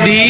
Abby.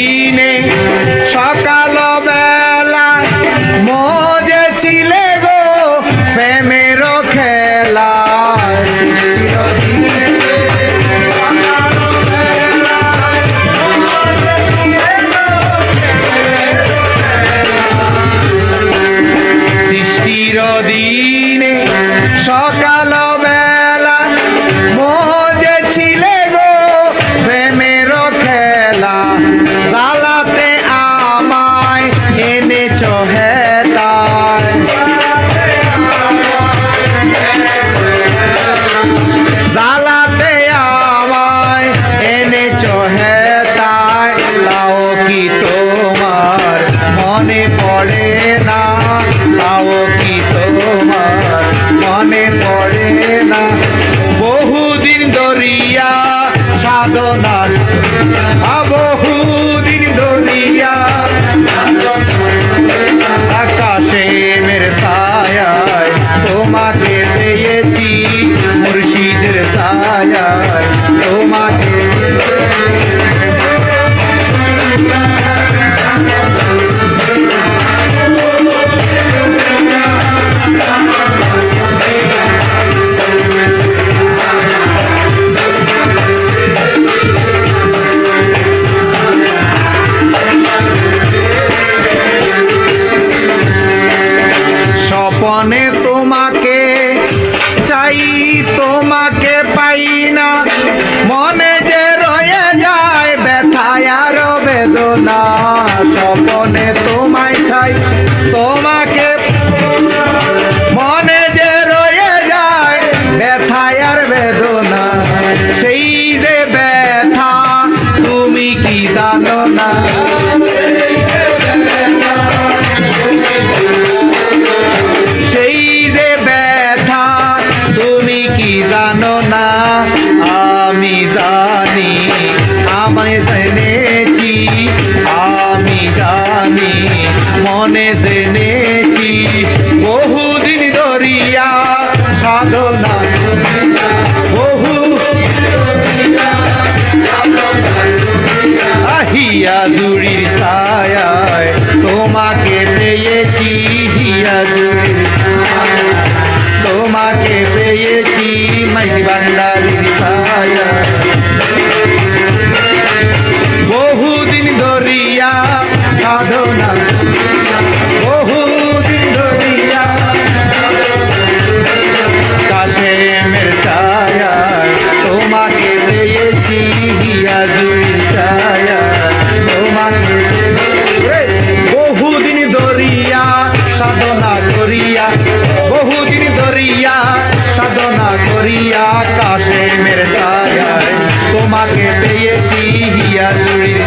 দিয়ার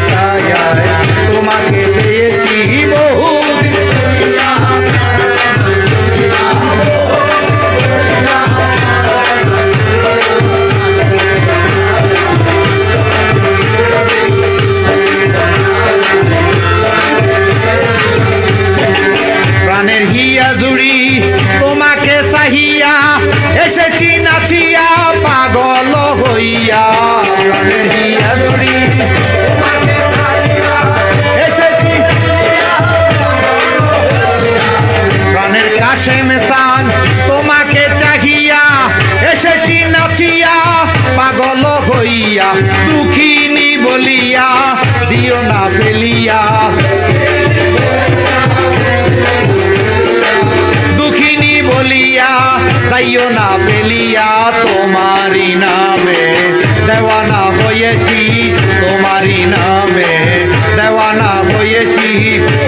ছায় তোমাকে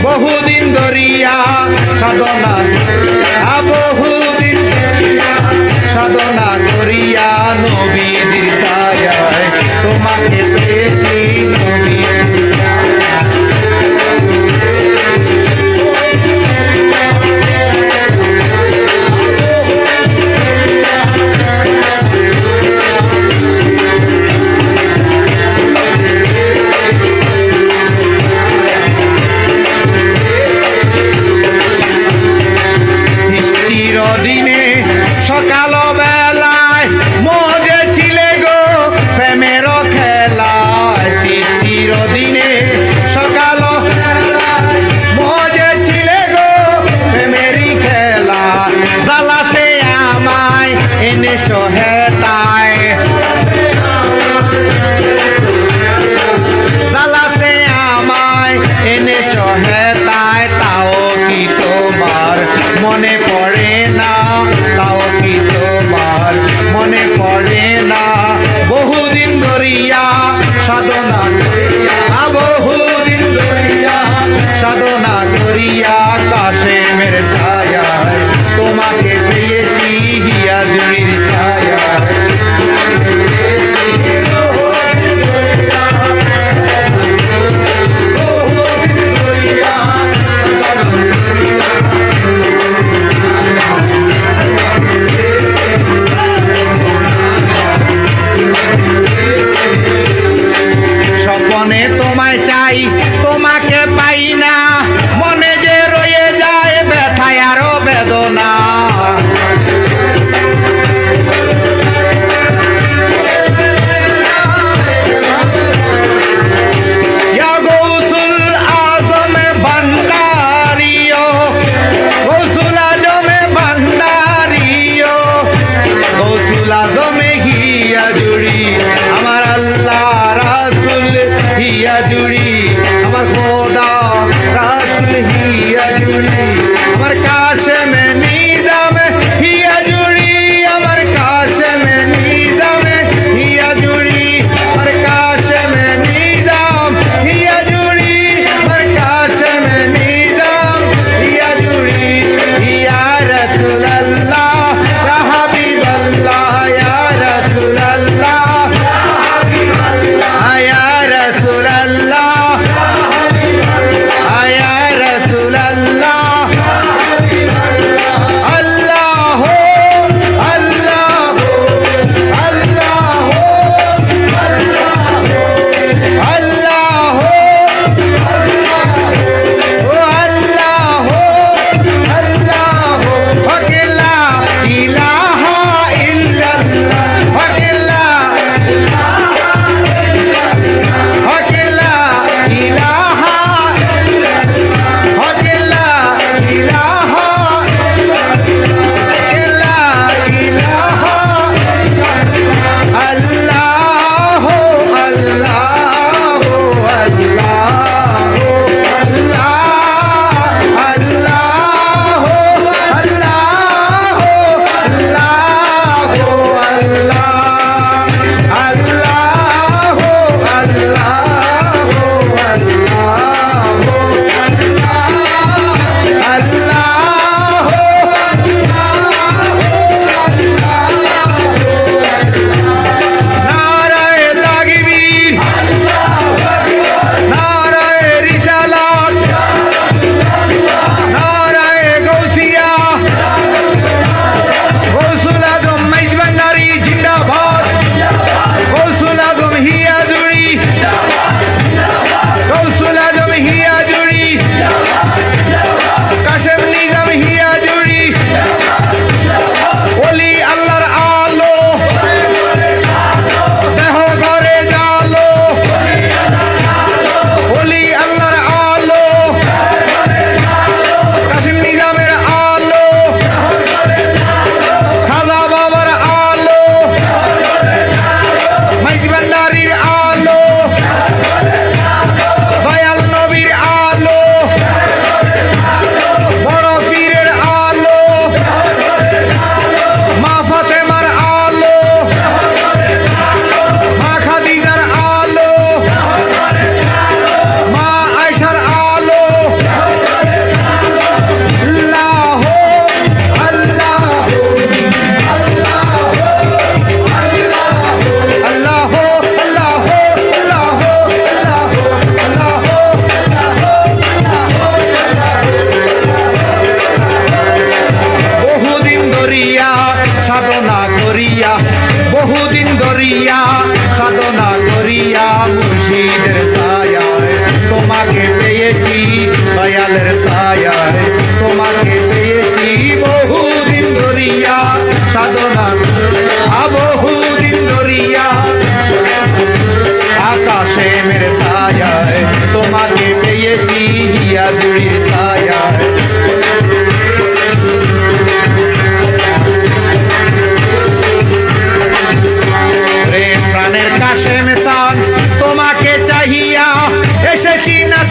বহুদিন ধরিয়া সাধনা বহুদিন সাধনা করিয়া নবীর সায় তোমাকে get your hand.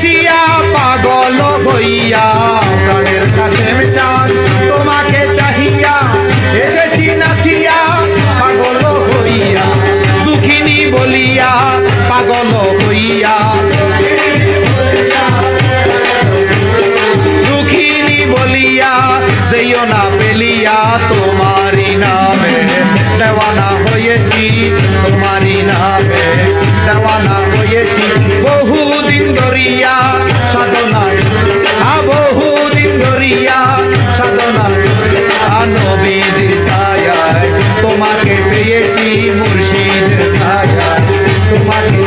এসেছি পাগল হইয়া প্রাণের কাছে চান তোমাকে চাহিয়া। এসেছি নাচিয়া পাগল হইয়া। দুঃখিনী বলিয়া পাগল হইয়া বলিয়া যেও না পেলিয়া তোমারি নামে দেওয়ানা হয়েছি তোমারি নামে দেওয়ানা হয়েছি। বহুদিন ধরিয়া সাধনা আ, বহুদিন ধরিয়া সাধনা নবীদের ছায়ায় তোমাকে পেয়েছি, মুর্শিদের ছায়ায় তোমাকে